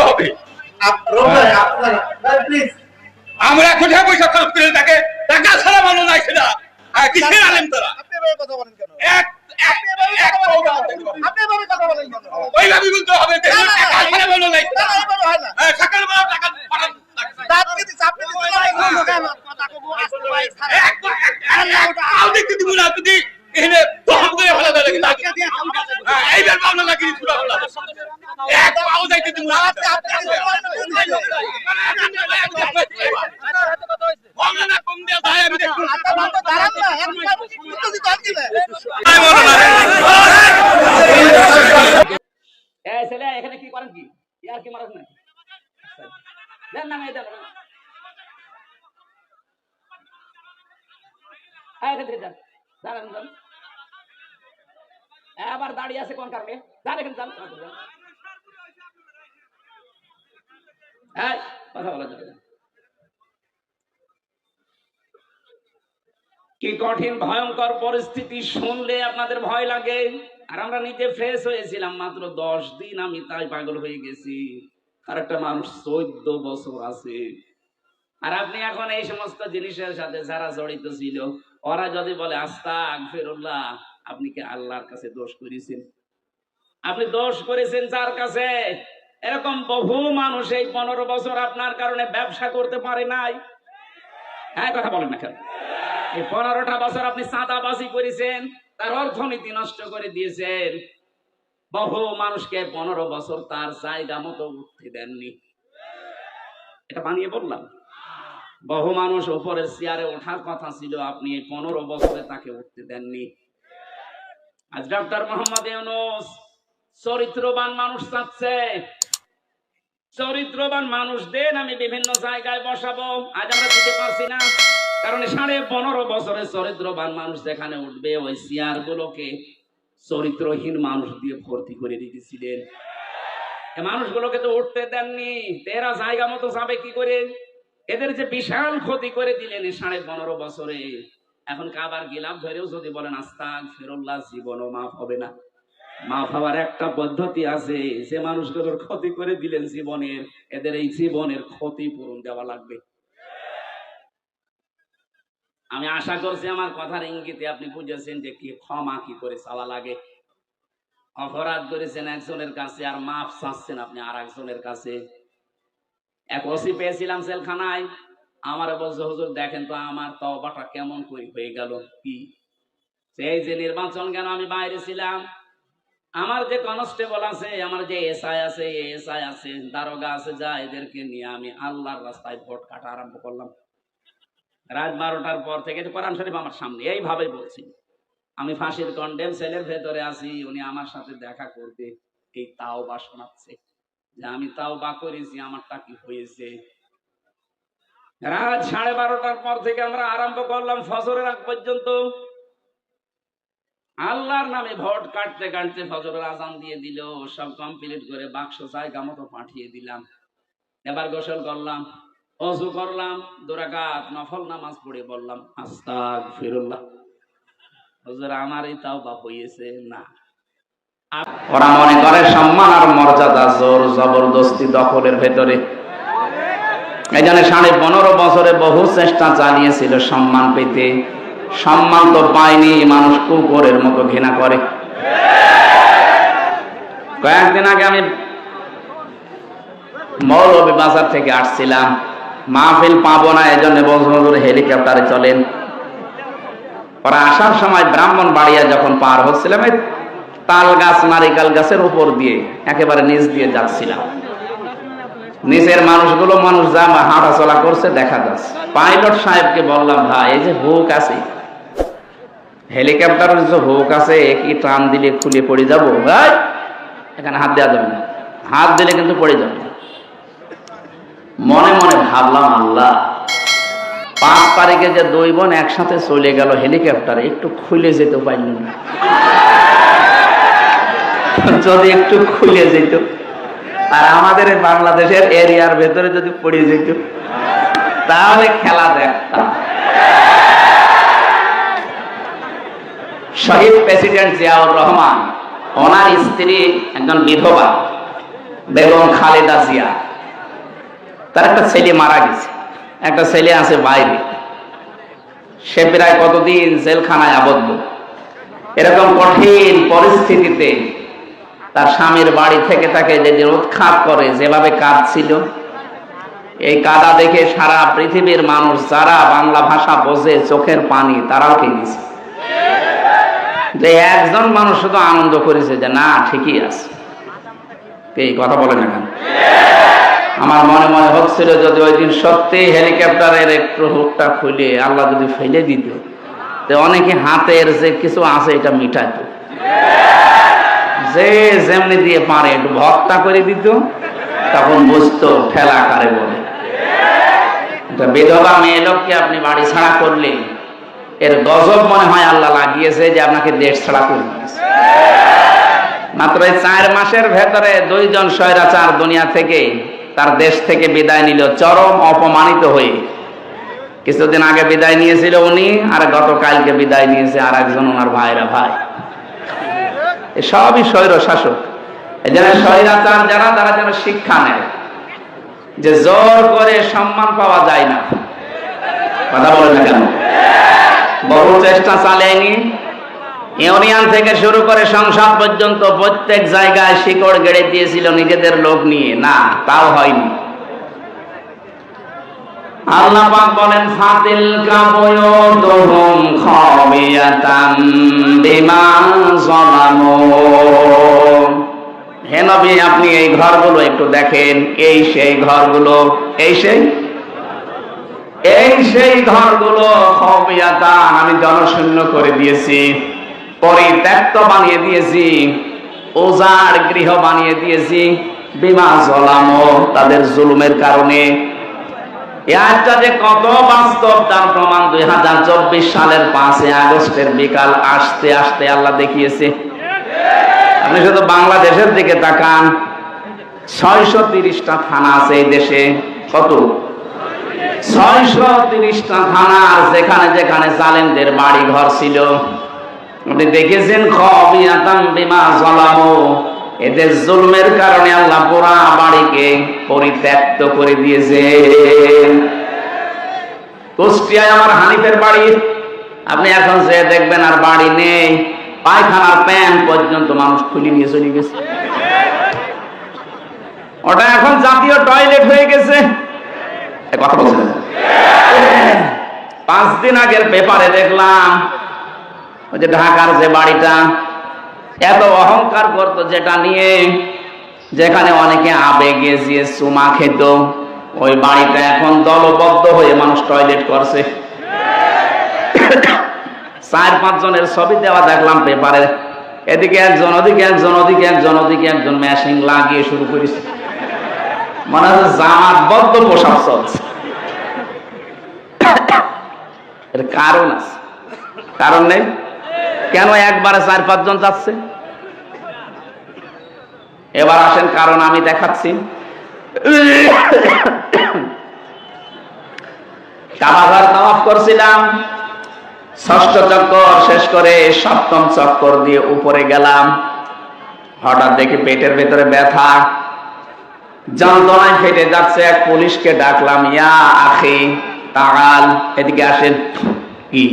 হবে। আমরা কোথায় পয়সা খরচ করে তাকে টাকা ছাড়া মানুষ নাই সেটা। হ্যাঁ, কিসের আলেম তোরা? ওইভাবে বলতে হবে। টাকা ছাড়া মানুষ নাই। না, না, এভাবে হয় না হ্যাঁ, সকালবেলা টাকা পাঠান লাগছে। দাঁত কি দিছে? আপনি দিতে পারেন কেন? কথা কবো, আসতে পারি, ছাড়া। এক পা- এক- এক- এক পাও দেখতে দিব না যদি এখানে দহন করে ফেলা দেয় নাকি তাকে। দিয়ে হামলা করবে। হ্যাঁ, এইবার পাবনা নাকি ছুড়া ফেলা দেয়। এক পাও দেখতে দিব না আপনি- আপনি দিতে পারেন কমলে না কম দেওয়া যায় আমি দেখব আপনার বাপ তো দাঁড়ান না, একবার উত্তর দিতে হবে কি না? এই ছেলে এখানে কি করেন কি ইয়ার কি মারাস নাকি দেন না মেয়ে দেন হ্যাঁ আবার দাঁড়িয়ে আছে কোন কারণে। কি কঠিন, ভয়ঙ্কর পরিস্থিতি শুনলে আপনাদের ভয় লাগে? আর আমরা নিজে ফ্রেশ হয়েছিলাম, মাত্র দশ দিন আমি তাই পাগল হয়ে গেছি। আর একটা মানুষ চোদ্দ বছর আছে। আর আপনি এখন এই সমস্ত জিনিসের সাথে যারা জড়িত ছিল ওরা যদি বলে আস্তা ফেরুল্লাহ আপনি কি আল্লাহর কাছে দোষ করেছেন? আপনি দোষ করেছেন যার কাছে? এরকম বহু মানুষ এই পনেরো বছর আপনার কারণে ব্যবসা করতে পারে নাই। হ্যাঁ কথা বলেন না কেন? এই পনেরোটা বছর আপনি চাঁদাবাজি করেছেন, তার অর্থনীতি নষ্ট করে দিয়েছেন। বহু মানুষকে পনেরো বছর তার জায়গা মতো উঠতে দেননি। এটা বানিয়ে বললাম। বহু মানুষ উপরের চেয়ারে ওঠার কথা ছিল, আপনি পনেরো বছরে তাকে উঠতে দেননি। আজ ডক্টর মোহাম্মদ ইউনুস চরিত্রবান মানুষ চাচ্ছে। চরিত্রবান মানুষ, দেন আমি বিভিন্ন জায়গায় বসাবো। আজ আমরা দিতে পারছি না, কারণ সাড়ে পনেরো বছরের চরিত্রবান মানুষ যেখানে উঠবে, ওই চেয়ার গুলোকে চরিত্রহীন মানুষ দিয়ে ভর্তি করে দিতেছিলেন। মানুষগুলোকে তো উঠতে দেননি তেরা জায়গা মতো যাবে কি করে? এদের যে বিশাল ক্ষতি করে দিলেন সাড়ে পনেরো বছরে, এখন কাবার গিলাম ধরেও যদি বলেন আস্তাক ফেরল্লাহ জীবনও মাফ হবে না। মাফ হওয়ার একটা পদ্ধতি আছে সে মানুষগুলোর ক্ষতি করে দিলেন জীবনের, এদের এই জীবনের ক্ষতি পূরণ দেওয়া লাগবে। আমি আশা করছি আমার কথার ইঙ্গিতে আপনি বুঝেছেন যে কি ক্ষমা কি করে চাওয়া লাগে। অপরাধ করেছেন একজনের কাছে আর মাফ চাচ্ছেন আপনি আর একজনের কাছে। এক ওসি পেয়েছিলাম সেলখানায় আমার বলছে, হুজুর, দেখেন তো আমার তবাটা কেমন করে হয়ে গেল কি? সেই যে নির্বাচন কেন আমি বাইরে ছিলাম? আমার যে কনস্টেবল আছে, আমার যে এসআই আছে এসআই আছে, দারোগা আছে, যা এদেরকে নিয়ে আমি আল্লাহর রাস্তায় ভোট কাটা আরম্ভ করলাম। রাত বারোটার পর থেকে কোরআন শরীফ আমার সামনে এইভাবে বলছি। আমি ফাঁসির কন্ডেম সেলের ভেতরে আছি, উনি আমার সাথে দেখা করবে, এই তাও বা শোনাচ্ছে। যে আমি তাও বা করেছি, আমারটা কি হয়েছে? রাত সাড়ে বারোটার পর থেকে আমরা আরম্ভ করলাম ফজরের আগ পর্যন্ত। আল্লাহর নামে ভোট কাটতে কাটতে ফজরের আজান দিয়ে দিল, সব কমপ্লিট করে বাক্স জায়গা মতো পাঠিয়ে দিলাম। এবার গোসল করলাম, অজু করলাম, দুরাকাত নফল নামাজ পড়ে বললাম আস্তাক ফিরুল্লাহ হুজুর এই তাও বাপ হইয়েছে না। ওরা মনে করে সম্মান আর মর্যাদা জোর জবরদস্তি দখলের ভেতরে। এই সাড়ে পনেরো বছরে বহু চেষ্টা চালিয়েছিল সম্মান পেতে। সম্মান তো পায়নি, মানুষ কুকুরের মতো ঘৃণা করে। কয়েকদিন আগে আমি মৌলভী বাজার থেকে আসছিলাম। মাহফিল পাবো না এই জন্য বছর হেলিকপ্টারে চলেন। ওরা আসার সময় ব্রাহ্মণ বাড়িয়া যখন পার হচ্ছিলাম তাল গাছ নারিকাল গাছের উপর দিয়ে একেবারে নিচ দিয়ে যাচ্ছিলাম। নিচের মানুষগুলো মানুষ যা হাঁটা চলা করছে, দেখা যাচ্ছে। পাইলট সাহেবকে বললাম, ভাই, এই যে হুক আছে, হেলিকপ্টারের যে হুক আছে কি টান দিলে খুলে পড়ে যাব? ভাই, এখানে হাত দেওয়া যাবে না। হাত দিলে কিন্তু পড়ে যাবে মনে মনে ভাবলাম, আল্লাহ, পাঁচ তারিখে যে দুই বোন একসাথে চলে গেল হেলিকপ্টারে, একটু খুলে যেতে পারল না। যদি একটু খুলে যেত। আর আমাদের বাংলাদেশের এরিয়ার ভেতরে যদি পড়ে যেত, তাহলে খেলা দেখতাম। শহীদ প্রেসিডেন্ট জিয়াউর রহমান, ওনার স্ত্রী একজন বিধবা, বেগম খালেদা জিয়া। তার একটা ছেলে মারা গেছে। একটা ছেলে আছে বাইরে। সে প্রায় কতদিন জেলখানায় আবদ্ধ। এরকম কঠিন পরিস্থিতিতে তার স্বামীর বাড়ি থেকে তাকে যে উৎখাত করে, যেভাবে কাঁদছিল। এই কাদা দেখে সারা পৃথিবীর মানুষ, যারা বাংলা ভাষা বোঝে, চোখের পানি, তারাও কিনেছে যে একজন মানুষ শুধু আনন্দ করেছে যে, না, ঠিকই আছে। এই কথা বলে না কেন? আমার মনে মনে হচ্ছিল যদি ওই দিন সত্যি হেলিকপ্টারের একটু হুকটা খুলে আল্লাহ যদি ফেলে দিত তো অনেকে হাতের যে কিছু আছে, এটা মিটাইতো যে যেমনি দিয়ে পারে একটু ভক্তা করে দিত, তখন বুঝতো ঠেলা কারে বলে। বিধবা মেয়ে লোককে আপনি বাড়ি ছাড়া করলে, এর গজব মনে হয় আল্লাহ লাগিয়েছে যে আপনাকে দেশ ছাড়া করে মাত্র চার মাসের ভেতরে দুইজন স্বৈরাচার দুনিয়া থেকে, তার দেশ থেকে বিদায় নিল চরম অপমানিত হয়ে। কিছুদিন আগে বিদায় নিয়েছিল উনি, আর গতকালকে বিদায় নিয়েছে আর একজন ওনার ভাইরা ভাই। সবই স্বৈর শাসক। জন্য স্বৈরাচার, যারা, তারা যেন শিক্ষা নেয়। যে জোর করে সম্মান পাওয়া যায় না। কথা বলে না কেন? বহু চেষ্টা চালেনি ইউনিয়ন থেকে শুরু করে সংসদ পর্যন্ত প্রত্যেক জায়গায় শিকড় গেড়ে দিয়েছিল নিজেদের লোক নিয়ে। না, তাও হয়নি। আল্লাহ পাক বলেন, ফাতিল কাবয়ুদুহুম খাবিয়াতান বিমা যালামু। হে নবী, আপনি এই ঘরগুলো একটু দেখেন। এই সেই ঘরগুলো, এই সেই এই সেই ঘরগুলো খবিয়াতান, আমি জনশূন্য করে দিয়েছি, পরিত্যক্ত বানিয়ে দিয়েছি ওজার গৃহ বানিয়ে দিয়েছি, বিমা জলামো তাদের জুলুমের কারণে বাংলাদেশের দিকে তাকান তিরিশটা থানা আছে এই দেশে। কত? ছয়শো তিরিশটা থানার যেখানে যেখানে জালেমদের বাড়ি ঘর ছিল। আপনি দেখেছেন খবিয়াতাম বিমা এদের জুলমের কারণে আল্লাহ পুরা বাড়িকে পরিত্যক্ত করে দিয়েছে কুষ্টিয়ায় আমার হানিফের বাড়ি। আপনি এখন যে দেখবেন আর বাড়ি নেই। পায়খানার প্যান্ট পর্যন্ত মানুষ খুলে নিয়ে চলে গেছে। ওটা এখন জাতীয় টয়লেট হয়ে গেছে। কথা বলছিলেন পাঁচ দিন আগের পেপারে দেখলাম, ওই যে ঢাকার যে বাড়িটা, এত অহংকার করতো যেটা নিয়ে যেখানে অনেকে আবেগে যে চুমা খেত, ওই বাড়িটা এখন দলবদ্ধ হয়ে মানুষ টয়লেট করছে। চার পাঁচ জনের ছবি দেওয়া দেখলাম পেপারে। এদিকে একজন, ওদিকে একজন ওদিকে একজন ওদিকে একজন মেশিন লাগিয়ে শুরু করেছে। মনে হচ্ছে জামাতবদ্ধ পোশাক চলছে। কারণ আছে। কারণ নেই? কেন একবারে চার পাঁচজন যাচ্ছে? এবার আসেন, কারণ আমি দেখাচ্ছি। কাবাঘর তাওয়াফ করছিলাম। ষষ্ঠ চক্কর শেষ করে সপ্তম চক্কর দিয়ে উপরে গেলাম। হঠাৎ দেখি পেটের ভেতরে ব্যথা। যন্ত্রণায় ফেটে যাচ্ছে এক পুলিশকে ডাকলাম, ইয়া আখি এদিকে আসেন। কি?